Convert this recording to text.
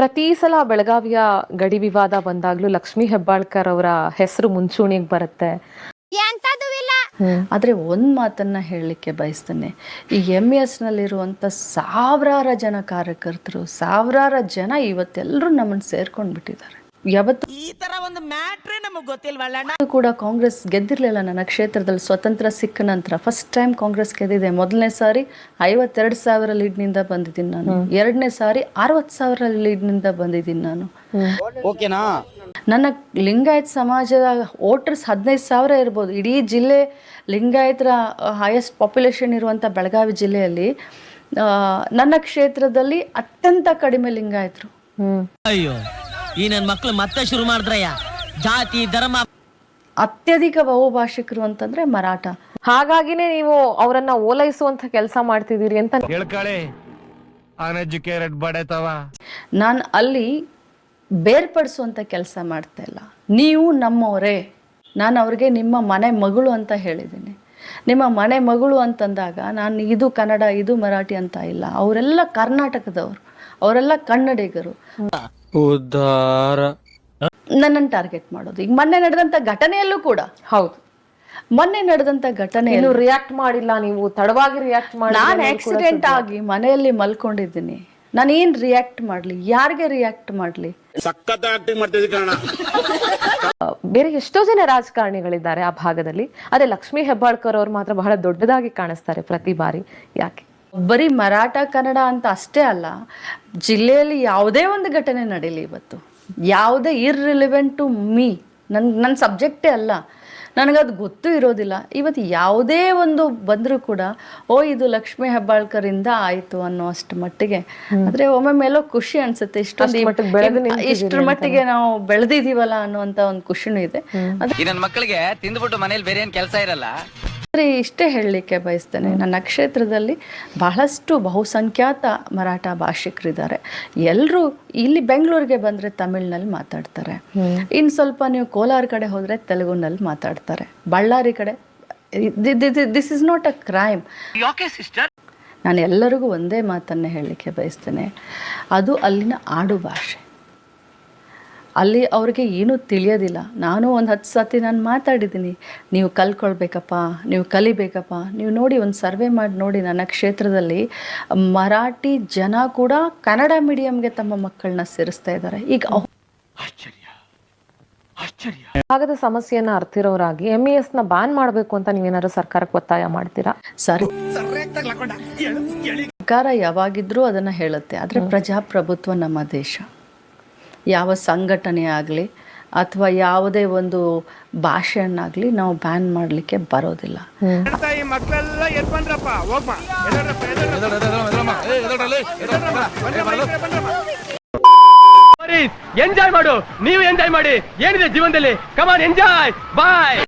ಪ್ರತಿ ಸಲ ಬೆಳಗಾವಿಯ ಗಡಿ ವಿವಾದ ಬಂದಾಗ್ಲೂ ಲಕ್ಷ್ಮೀ ಹೆಬ್ಬಾಳ್ಕರ್ ಅವರ ಹೆಸರು ಮುಂಚೂಣಿಗೆ ಬರುತ್ತೆ. ಆದ್ರೆ ಇಲ್ಲ. ಆದರೆ ಒಂದು ಮಾತನ್ನ ಹೇಳಲಿಕ್ಕೆ ಬಯಸ್ತೇನೆ. ಈ ಎಂ ಎಸ್ ನಲ್ಲಿರುವಂತ ಸಾವಿರಾರು ಜನ ಕಾರ್ಯಕರ್ತರು ಸಾವಿರಾರು ಜನ ಇವತ್ತೆಲ್ಲರೂ ನಮ್ಮನ್ನು ಸೇರ್ಕೊಂಡು ಬಿಟ್ಟಿದ್ದಾರೆ ಯಾವತ್ತೂ ಈ ತರ ಒಂದು ಮ್ಯಾಟ್ರೇ ನಮಗ್ ಗೊತ್ತಿಲ್ವಲ್ಲ ಕೂಡ ಕಾಂಗ್ರೆಸ್ ಗೆದ್ದಿರಲಿಲ್ಲ ನನ್ನ ಕ್ಷೇತ್ರದಲ್ಲಿ ಸ್ವತಂತ್ರ ಸಿಕ್ಕ ನಂತರ. ಫಸ್ಟ್ ಟೈಮ್ ಕಾಂಗ್ರೆಸ್ ಗೆದ್ದಿದೆ. ಮೊದಲನೇ ಸಾರಿ ಐವತ್ತೆರಡು ಸಾವಿರ ಲೀಡ್ನಿಂದ ಬಂದಿದ್ದೀನಿ ನಾನು. ಎರಡನೇ ಸಾರಿ ಅರವತ್ತು ಸಾವಿರ ಲೀಡ್ನಿಂದ ಬಂದಿದ್ದೀನಿ ನಾನು. ಓಕೆನಾ? ನನ್ನ ಲಿಂಗಾಯತ್ ಸಮಾಜದ ವೋಟರ್ಸ್ ಹದಿನೈದು ಸಾವಿರ ಇರ್ಬೋದು. ಇಡೀ ಜಿಲ್ಲೆ ಲಿಂಗಾಯತರ ಹೈಯೆಸ್ಟ್ ಪಾಪ್ಯುಲೇಷನ್ ಇರುವಂಥ ಬೆಳಗಾವಿ ಜಿಲ್ಲೆಯಲ್ಲಿ ಆ, ನನ್ನ ಕ್ಷೇತ್ರದಲ್ಲಿ ಅತ್ಯಂತ ಕಡಿಮೆ ಲಿಂಗಾಯತರು. ಅಯ್ಯೋ. ಈ ನನ್ನ ಮಕ್ಕಳು ಮತ್ತೆ ಶುರು ಮಾಡಿದ್ರಯ್ಯ. ಜಾತಿ ಧರ್ಮ. ಅತ್ಯಧಿಕ ಬಹುಭಾಷಿಕರು ಅಂತಂದ್ರೆ ಮರಾಠ. ಹಾಗಾಗಿನೇ ನೀವು ಅವರನ್ನ ಓಲೈಸುವಂತ ಕೆಲಸ ಮಾಡ್ತಿದ್ದೀರಿ ಅಂತ ಹೇಳ್ಕಳಿ ಅನ್ಎಜುಕೇಟೆಡ್ ಬಡೇತವ ನಾನು ಅಲ್ಲಿ ಬೇರ್ಪಡಿಸುವಂತ ಕೆಲಸ ಮಾಡ್ತಾ ಇಲ್ಲ. ನೀವು ನಮ್ಮವರೇ. ನಾನು ಅವ್ರಿಗೆ ನಿಮ್ಮ ಮನೆ ಮಗಳು ಅಂತ ಹೇಳಿದ್ದೀನಿ. ನಿಮ್ಮ ಮನೆ ಮಗಳು ಅಂತಂದಾಗ ನಾನು ಇದು ಕನ್ನಡ ಇದು ಮರಾಠಿ ಅಂತ ಇಲ್ಲ. ಅವರೆಲ್ಲ ಕರ್ನಾಟಕದವರು. ಅವರೆಲ್ಲ ಕನ್ನಡಿಗರು. ಉದ್ಧಾರ ನನ್ನನ್ನು ಟಾರ್ಗೆಟ್ ಮಾಡೋದು. ಈಗ ಮೊನ್ನೆ ನಡೆದಂತ ಘಟನೆಯಲ್ಲೂ ಕೂಡ. ಹೌದು. ಮೊನ್ನೆ ನಡೆದಂತ ಘಟನೆ ಇನ್ನು ರಿಯಾಕ್ಟ್ ಮಾಡಿಲ್ಲ ನೀವು. ತಡವಾಗಿ ರಿಯಾಕ್ಟ್ ಮಾಡಿ ನಾನು ಆಕ್ಸಿಡೆಂಟ್ ಆಗಿ ಮನೆಯಲ್ಲಿ ಮಲ್ಕೊಂಡಿದ್ದೀನಿ. ನಾನು ಏನ್ ರಿಯಾಕ್ಟ್ ಮಾಡ್ಲಿ? ಯಾರಿಗೆ ರಿಯಾಕ್ಟ್ ಮಾಡಲಿ? ಬೇರೆ ಎಷ್ಟೋ ಜನ ರಾಜಕಾರಣಿಗಳಿದ್ದಾರೆ ಆ ಭಾಗದಲ್ಲಿ. ಅದೇ ಲಕ್ಷ್ಮೀ ಹೆಬ್ಬಾಳ್ಕರ್ ಅವ್ರು ಮಾತ್ರ ಬಹಳ ದೊಡ್ಡದಾಗಿ ಕಾಣಿಸ್ತಾರೆ ಪ್ರತಿ ಬಾರಿ. ಯಾಕೆ? ಬರೀ ಮರಾಠ ಕನ್ನಡ ಅಂತ ಅಷ್ಟೇ ಅಲ್ಲ ಜಿಲ್ಲೆಯಲ್ಲಿ ಯಾವುದೇ ಒಂದು ಘಟನೆ ನಡೀಲಿ ಇವತ್ತು. ಯಾವುದೇ ಇರ್ರಿಲಿವೆಂಟ್ ಟು ಮೀ ನನ್ ನನ್ನ ಸಬ್ಜೆಕ್ಟೇ ಅಲ್ಲ. ನನಗದು ಗೊತ್ತೂ ಇರೋದಿಲ್ಲ. ಇವತ್ತು ಯಾವುದೇ ಒಂದು ಬಂದರೂ ಕೂಡ ಓ ಇದು ಲಕ್ಷ್ಮೀ ಹೆಬ್ಬಾಳ್ಕರಿಂದ ಆಯಿತು ಅನ್ನೋ ಅಷ್ಟು ಮಟ್ಟಿಗೆ ಆದರೆ ಒಮ್ಮೆ ಎಲ್ಲೋ ಖುಷಿ ಅನ್ಸುತ್ತೆ. ಇಷ್ಟೊಂದು ಇಷ್ಟರ ಮಟ್ಟಿಗೆ ನಾವು ಬೆಳೆದಿದ್ದೀವಲ್ಲ ಅನ್ನುವಂಥ ಒಂದು ಖುಷಿನೂ ಇದೆ. ಈ ನನ್ನ ಮಕ್ಕಳಿಗೆ ತಿಂದ್ಬಿಟ್ಟು ಮನೇಲಿ ಬೇರೆ ಏನು ಕೆಲಸ ಇರಲ್ಲ? ಇಷ್ಟೇ ಹೇಳಲಿಕ್ಕೆ ಬಯಸ್ತೇನೆ. ನನ್ನ ಕ್ಷೇತ್ರದಲ್ಲಿ ಬಹಳಷ್ಟು ಬಹುಸಂಖ್ಯಾತ ಮರಾಠ ಭಾಷಿಕರಿದ್ದಾರೆ. ಎಲ್ಲರೂ ಇಲ್ಲಿ ಬೆಂಗಳೂರಿಗೆ ಬಂದರೆ ತಮಿಳ್ನಲ್ಲಿ ಮಾತಾಡ್ತಾರೆ. ಇನ್ನು ಸ್ವಲ್ಪ ನೀವು ಕೋಲಾರ ಕಡೆ ಹೋದರೆ ತೆಲುಗುನಲ್ಲಿ ಮಾತಾಡ್ತಾರೆ. ಬಳ್ಳಾರಿ ಕಡೆ this is not a crime ನಾನು ಎಲ್ಲರಿಗೂ ಒಂದೇ ಮಾತನ್ನು ಹೇಳಲಿಕ್ಕೆ ಬಯಸ್ತೇನೆ. ಅದು ಅಲ್ಲಿನ ಆಡು ಭಾಷೆ ಅಲ್ಲಿ ಅವ್ರಿಗೆ ಏನೂ ತಿಳಿಯೋದಿಲ್ಲ. ನಾನು ಒಂದು ಹತ್ತು ಸತಿ ನಾನು ಮಾತಾಡಿದ್ದೀನಿ. ನೀವು ಕಲ್ಕೊಳ್ಬೇಕಪ್ಪ ನೀವು ಕಲಿಬೇಕಪ್ಪ. ನೀವು ನೋಡಿ ಒಂದು ಸರ್ವೆ ಮಾಡಿ ನೋಡಿ ನನ್ನ ಕ್ಷೇತ್ರದಲ್ಲಿ ಮರಾಠಿ ಜನ ಕೂಡ ಕನ್ನಡ ಮೀಡಿಯಂಗೆ ತಮ್ಮ ಮಕ್ಕಳನ್ನ ಸೇರಿಸ್ತಾ ಇದ್ದಾರೆ. ಈಗ ಭಾಗದ ಸಮಸ್ಯೆಯನ್ನ ಅರ್ಥಿರೋರಾಗಿ ಎಂ ಇ ಎಸ್ನ ಬ್ಯಾನ್ ಮಾಡಬೇಕು ಅಂತ ನೀವೇನಾದ್ರು ಸರ್ಕಾರಕ್ಕೆ ಒತ್ತಾಯ ಮಾಡ್ತೀರಾ? ಸರಿ. ಸರ್ಕಾರ ಯಾವಾಗಿದ್ರೂ ಅದನ್ನ ಹೇಳುತ್ತೆ. ಆದ್ರೆ ಪ್ರಜಾಪ್ರಭುತ್ವ ನಮ್ಮ ದೇಶ. ಯಾವ ಸಂಘಟನೆ ಆಗಲಿ ಅಥವಾ ಯಾವುದೇ ಒಂದು ಭಾಷೆಯನ್ನಾಗಲಿ ನಾವು ಬ್ಯಾನ್ ಮಾಡಲಿಕ್ಕೆ ಬರೋದಿಲ್ಲ. ಎಂಜಾಯ್ ಮಾಡು, ನೀವು ಎಂಜಾಯ್ ಮಾಡಿ, ಏನಿದೆ ಜೀವನದಲ್ಲಿ? ಕಮಾನ್ ಎಂಜಾಯ್ ಬಾಯ್